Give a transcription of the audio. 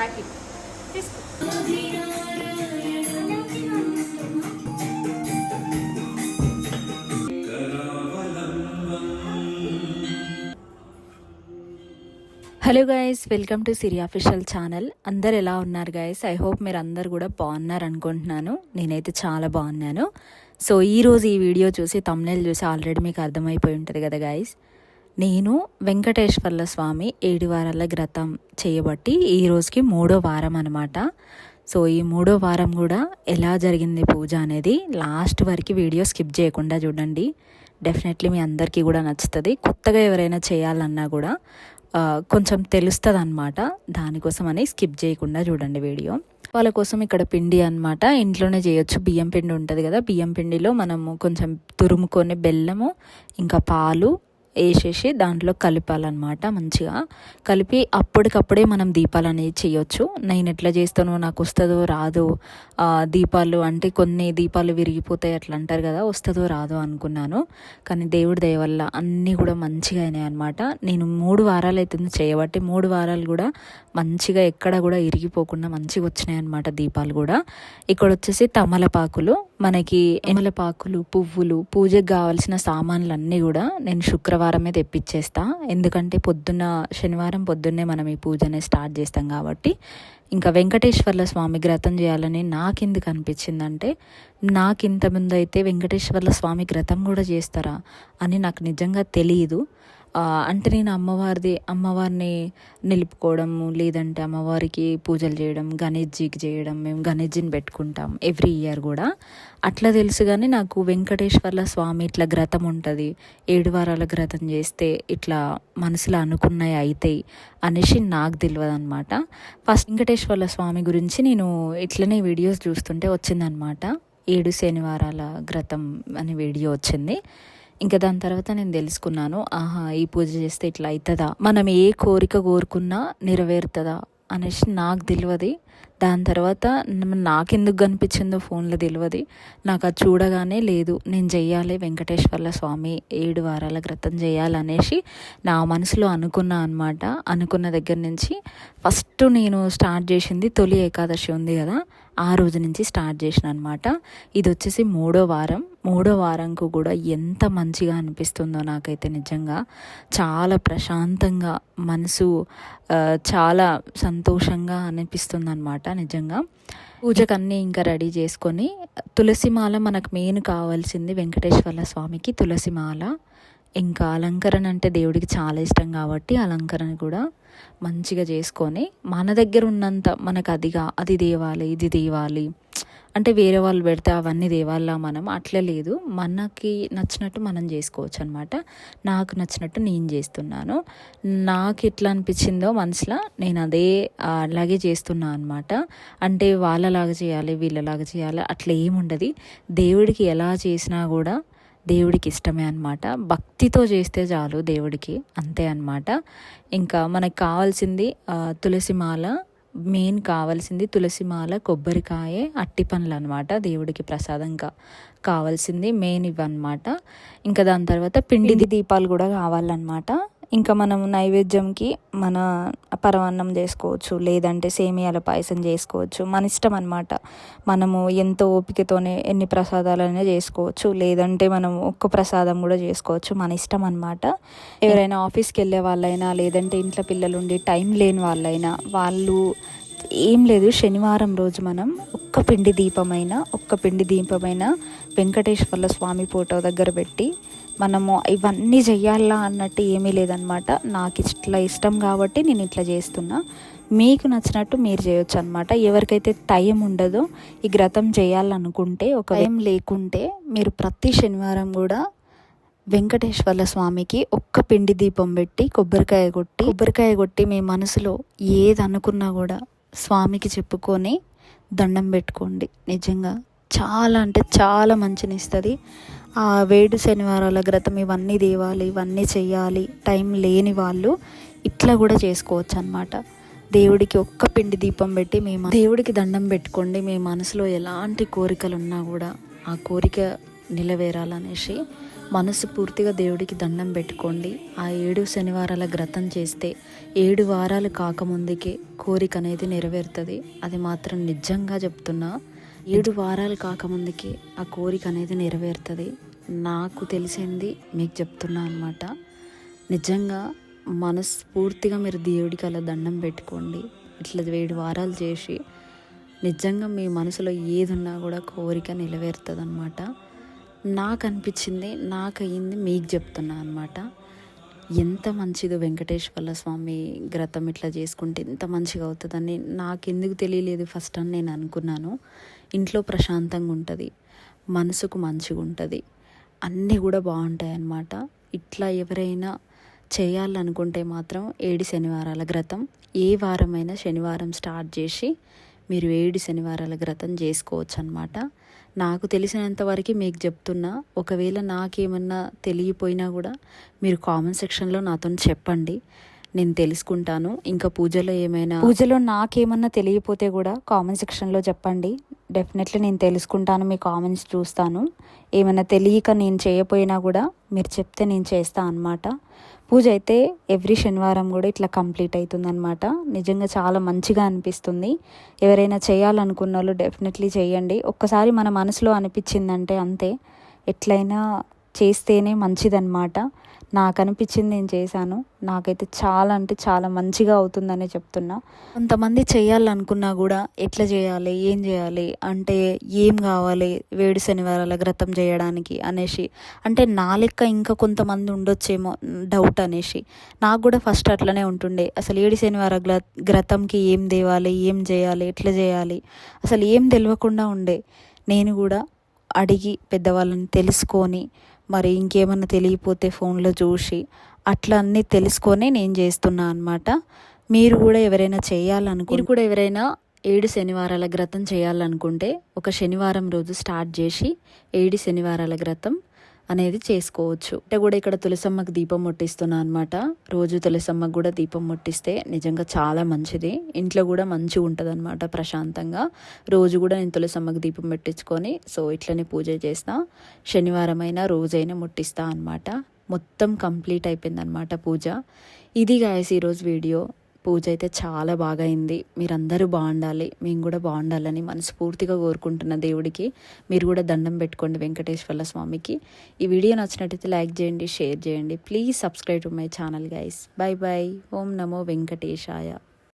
Packet. తీసుకో. Hello guys welcome to Siri official channel అందరు ఎలా ఉన్నారు గాయస్ ఐ హోప్ మీరు అందరు కూడా బాగున్నారు అనుకుంటున్నాను. నేనైతే చాలా బాగున్నాను. సో ఈరోజు ఈ వీడియో చూసి తమ్నెల్ చూసి ఆల్రెడీ మీకు అర్థమైపోయి ఉంటుంది కదా గాయస్ నేను వెంకటేశ్వర్ల స్వామి ఏడు వారాల గ్రతం చేయబట్టి ఈ రోజుకి మూడో వారం అనమాట సో ఈ మూడో వారం కూడా ఎలా జరిగింది పూజ అనేది లాస్ట్ వరకు వీడియో స్కిప్ చేయకుండా చూడండి. డెఫినెట్లీ మీ అందరికీ కూడా నచ్చుతుంది. కొత్తగా ఎవరైనా చేయాలన్నా కూడా కొంచెం తెలుస్తుంది అనమాట దానికోసమని స్కిప్ చేయకుండా చూడండి వీడియో. వాళ్ళ కోసం ఇక్కడ పిండి అన్నమాట. ఇంట్లోనే చేయొచ్చు. బియ్యం పిండి ఉంటుంది కదా. బియ్యం పిండిలో మనము కొంచెం తురుముకొని బెల్లము ఇంకా పాలు వేసేసి దాంట్లో కలపాలన్నమాట మంచిగా. కలిపి అప్పటికప్పుడే మనం దీపాలు అనేది చేయొచ్చు. నేను ఎట్లా చేస్తానో నాకు వస్తుందో రాదో దీపాలు అంటే కొన్ని దీపాలు విరిగిపోతాయి అట్లా అంటారు కదా వస్తుందో రాదో అనుకున్నాను. కానీ దేవుడి దయ వల్ల అన్నీ కూడా మంచిగా అయినాయి అనమాట నేను మూడు వారాలు అవుతుంది చేయబట్టి మూడు వారాలు కూడా మంచిగా ఎక్కడ కూడా ఇరిగిపోకుండా మంచిగా వచ్చినాయి అనమాట దీపాలు కూడా. ఇక్కడ వచ్చేసి తమలపాకులు. మనకి ఎమలపాకులు పువ్వులు పూజకు కావాల్సిన సామాన్లు అన్నీ కూడా నేను శుక్రవారం శుక్రవారమే తెప్పించేస్తా. ఎందుకంటే పొద్దున్న శనివారం పొద్దున్నే మనం ఈ పూజని స్టార్ట్ చేస్తాం కాబట్టి. ఇంకా వెంకటేశ్వర్ల స్వామి గ్రతం చేయాలని నాకెందుకు అనిపించిందంటే నాకు ఇంతకుముందు అయితే వెంకటేశ్వర్ల స్వామి గ్రతం కూడా చేస్తారా అని నాకు నిజంగా తెలియదు అంటే నేను అమ్మవారిది అమ్మవారిని నిలుపుకోవడము లేదంటే అమ్మవారికి పూజలు చేయడం గణేష్జీకి చేయడం మేము గణేష్జీని పెట్టుకుంటాం ఎవ్రీ ఇయర్ కూడా. అట్లా తెలుసు కానీ నాకు వెంకటేశ్వర్ల స్వామి ఇట్లా గ్రతం ఉంటుంది. ఏడు వారాల గ్రతం చేస్తే ఇట్లా మనసులో అనుకున్నవి అవుతాయి అనేసి నాకు తెలియదు అనమాట ఫస్ట్ వెంకటేశ్వర్ల స్వామి గురించి నేను ఇట్లనే వీడియోస్ చూస్తుంటే వచ్చిందనమాట ఏడు శనివారాల గ్రతం అనే వీడియో వచ్చింది. ఇంకా దాని తర్వాత నేను తెలుసుకున్నాను ఆహా ఈ పూజ చేస్తే ఇట్లా అవుతుందా మనం ఏ కోరిక కోరుకున్నా నెరవేరుతుందా? అనేసి నాకు తెలియదు దాని తర్వాత నాకెందుకు కనిపించిందో ఫోన్లో తెలియదు నాకు అది చూడగానే లేదు నేను చెయ్యాలి వెంకటేశ్వర్ల స్వామి ఏడు వారాల క్రితం చేయాలనేసి నా మనసులో అనుకున్నా అనమాట అనుకున్న దగ్గర నుంచి ఫస్ట్ నేను స్టార్ట్ చేసింది తొలి ఏకాదశి ఉంది కదా ఆ రోజు నుంచి స్టార్ట్ చేసిన అనమాట ఇది వచ్చేసి మూడో వారం. మూడో వారంకు కూడా ఎంత మంచిగా అనిపిస్తుందో నాకైతే నిజంగా. చాలా ప్రశాంతంగా మనసు చాలా సంతోషంగా అనిపిస్తుంది అనమాట నిజంగా. పూజకన్నీ ఇంకా రెడీ చేసుకొని తులసిమాల మనకు మెయిన్ కావాల్సింది వెంకటేశ్వర స్వామికి తులసిమాల. ఇంకా అలంకరణ అంటే దేవుడికి చాలా ఇష్టం కాబట్టి అలంకరణ కూడా మంచిగా చేసుకొని మన దగ్గర ఉన్నంత మనకు అదిగా అది దేవాలి ఇది దేవాలి అంటే వేరే వాళ్ళు పెడితే అవన్నీ దేవాలా మనం? అట్లా లేదు. మనకి నచ్చినట్టు మనం చేసుకోవచ్చు అనమాట నాకు నచ్చినట్టు నేను చేస్తున్నాను. నాకు ఎట్లా అనిపించిందో మనసులో నేను అదే అలాగే చేస్తున్నా అనమాట అంటే వాళ్ళలాగా చేయాలి వీళ్ళలాగా చేయాలి అట్లా ఏముండదు. దేవుడికి ఎలా చేసినా కూడా దేవుడికి ఇష్టమే అనమాట భక్తితో చేస్తే చాలు దేవుడికి అంతే అనమాట ఇంకా మనకు కావాల్సింది తులసిమాల మెయిన్ కావాల్సింది తులసిమాల కొబ్బరికాయ అట్టి పండ్లు అనమాట దేవుడికి ప్రసాదంగా కావాల్సింది మెయిన్ ఇవన్నమాట. ఇంకా దాని తర్వాత పిండి దీపాలు కూడా కావాలన్నమాట. ఇంకా మనం నైవేద్యంకి మన పరమాన్నం చేసుకోవచ్చు లేదంటే సేమియాల పాయసం చేసుకోవచ్చు. మన ఇష్టం అనమాట మనము ఎంతో ఓపికతోనే ఎన్ని ప్రసాదాలైనా చేసుకోవచ్చు లేదంటే మనం ఒక్క ప్రసాదం కూడా చేసుకోవచ్చు. మన ఇష్టం అనమాట ఎవరైనా ఆఫీస్కి వెళ్ళే వాళ్ళైనా లేదంటే ఇంట్లో పిల్లలు ఉండి టైం లేని వాళ్ళైనా వాళ్ళు ఏం లేదు. శనివారం రోజు మనం ఒక్క పిండి దీపమైన ఒక్క పిండి దీపమైన వెంకటేశ్వర్ల స్వామి ఫోటో దగ్గర పెట్టి మనము ఇవన్నీ చెయ్యాలా అన్నట్టు ఏమీ లేదనమాట నాకు ఇట్లా ఇష్టం కాబట్టి నేను ఇట్లా చేస్తున్నా. మీకు నచ్చినట్టు మీరు చేయొచ్చు అనమాట ఎవరికైతే టైం ఉండదో ఈ వ్రతం చేయాలనుకుంటే ఒక టైం లేకుంటే మీరు ప్రతి శనివారం కూడా వెంకటేశ్వర్ల స్వామికి ఒక్క పిండి దీపం పెట్టి కొబ్బరికాయ కొట్టి కొబ్బరికాయ కొట్టి మీ మనసులో ఏది అనుకున్నా కూడా స్వామికి చెప్పుకొని దండం పెట్టుకోండి. నిజంగా చాలా అంటే చాలా మంచినిస్తుంది. ఆ వేడు శనివారాల గ్రతం ఇవన్నీ దేవాలి ఇవన్నీ చేయాలి టైం లేని వాళ్ళు ఇట్లా కూడా చేసుకోవచ్చు అనమాట దేవుడికి ఒక్క పిండి దీపం పెట్టి మేము దేవుడికి దండం పెట్టుకోండి. మీ మనసులో ఎలాంటి కోరికలు ఉన్నా కూడా ఆ కోరిక నిలవేరాలనేసి మనసు పూర్తిగా దేవుడికి దండం పెట్టుకోండి. ఆ ఏడు శనివారాల గ్రతం చేస్తే ఏడు వారాలు కాకముందుకే కోరిక అనేది నెరవేరుతుంది. అది మాత్రం నిజంగా చెప్తున్నా. ఏడు వారాలు కాకముందుకే ఆ కోరిక అనేది నెరవేరుతుంది. నాకు తెలిసింది మీకు చెప్తున్నా అనమాట నిజంగా మనస్ఫూర్తిగా మీరు దేవుడికి అలా దండం పెట్టుకోండి. ఇట్లా ఏడు వారాలు చేసి నిజంగా మీ మనసులో ఏది ఉన్నా కూడా కోరిక నెరవేరుతుంది అనమాట నాకు అనిపించింది నాకు అయ్యింది మీకు చెప్తున్నా అనమాట ఎంత మంచిదో వెంకటేశ్వర స్వామి గ్రతం ఇట్లా చేసుకుంటే ఎంత మంచిగా అవుతుందని నాకు ఎందుకు తెలియలేదు ఫస్ట్ అని నేను అనుకున్నాను. ఇంట్లో ప్రశాంతంగా ఉంటుంది మనసుకు మంచిగా ఉంటుంది. అన్నీ కూడా బాగుంటాయి అన్నమాట. ఇట్లా ఎవరైనా చేయాలనుకుంటే మాత్రం ఏడు శనివారాల గ్రతం ఏ వారమైనా శనివారం స్టార్ట్ చేసి మీరు ఏడు శనివారాల వ్రతం చేసుకోవచ్చు అనమాట నాకు తెలిసినంత వరకు మీకు చెప్తున్నా ఒకవేళ నాకేమన్నా తెలియపోయినా కూడా మీరు కామెంట్ సెక్షన్లో నాతో చెప్పండి. నేను తెలుసుకుంటాను. ఇంకా పూజలో ఏమైనా పూజలో నాకేమన్నా తెలియపోతే కూడా కామెంట్ సెక్షన్లో చెప్పండి. డెఫినెట్లీ నేను తెలుసుకుంటాను మీ కామెంట్స్ చూస్తాను. ఏమైనా తెలియక నేను చేయపోయినా కూడా మీరు చెప్తే నేను చేస్తాను అనమాట పూజ అయితే ఎవ్రీ శనివారం కూడా ఇట్లా కంప్లీట్ అవుతుందన్నమాట. నిజంగా చాలా మంచిగా అనిపిస్తుంది. ఎవరైనా చేయాలనుకున్న వాళ్ళు డెఫినెట్లీ చేయండి. ఒక్కసారి మన మనసులో అనిపించిందంటే అంతే. ఎట్లయినా చేస్తేనే మంచిదన్నమాట. నాకు అనిపించింది నేను చేశాను. నాకైతే చాలా అంటే చాలా మంచిగా అవుతుందనే చెప్తున్నా. కొంతమంది చేయాలనుకున్నా కూడా ఎట్లా చేయాలి ఏం చేయాలి అంటే ఏం కావాలి వేడి శనివారాల గ్రతం చేయడానికి అనేసి. అంటే నా లెక్క ఇంకా కొంతమంది ఉండొచ్చేమో డౌట్ అనేసి. నాకు కూడా ఫస్ట్ అట్లనే ఉంటుండే. అసలు ఏడు శనివార గ్రతంకి ఏం తేవాలి ఏం చేయాలి ఎట్లా చేయాలి? అసలు ఏం తెలియకుండా ఉండే. నేను కూడా అడిగి పెద్దవాళ్ళని తెలుసుకొని మరి ఇంకేమన్నా తెలియపోతే ఫోన్లో చూసి అట్లా అన్నీ తెలుసుకొని నేను చేస్తున్నా అనమాట మీరు కూడా ఎవరైనా చేయాలనుకో మీరు కూడా ఎవరైనా ఏడు శనివారాల గ్రతం చేయాలనుకుంటే ఒక శనివారం రోజు స్టార్ట్ చేసి ఏడు శనివారాల గ్రతం అనేది చేసుకోవచ్చు. అంటే కూడా ఇక్కడ తులసమ్మకి దీపం ముట్టిస్తున్నా అనమాట రోజు తులసమ్మకు కూడా దీపం ముట్టిస్తే నిజంగా చాలా మంచిది. ఇంట్లో కూడా మంచిగా ఉంటుంది అనమాట ప్రశాంతంగా. రోజు కూడా నేను తులసమ్మకి దీపం పెట్టించుకొని సో ఇట్లనే పూజ చేస్తా. శనివారం అయినా రోజైనా ముట్టిస్తా అనమాట మొత్తం కంప్లీట్ అయిపోయింది అనమాట పూజ. ఇది గాయస్ ఈరోజు వీడియో. పూజ అయితే చాలా బాగా అయింది మీరందరూ బాగుండాలి. మేము కూడా బాగుండాలని మనస్ఫూర్తిగా కోరుకుంటున్న దేవుడికి. మీరు కూడా దండం పెట్టుకోండి వెంకటేశ్వర స్వామికి. ఈ వీడియో నచ్చినట్టయితే లైక్ చేయండి షేర్ చేయండి. Please subscribe to my channel guys. Bye bye Om Namo Venkatesaya.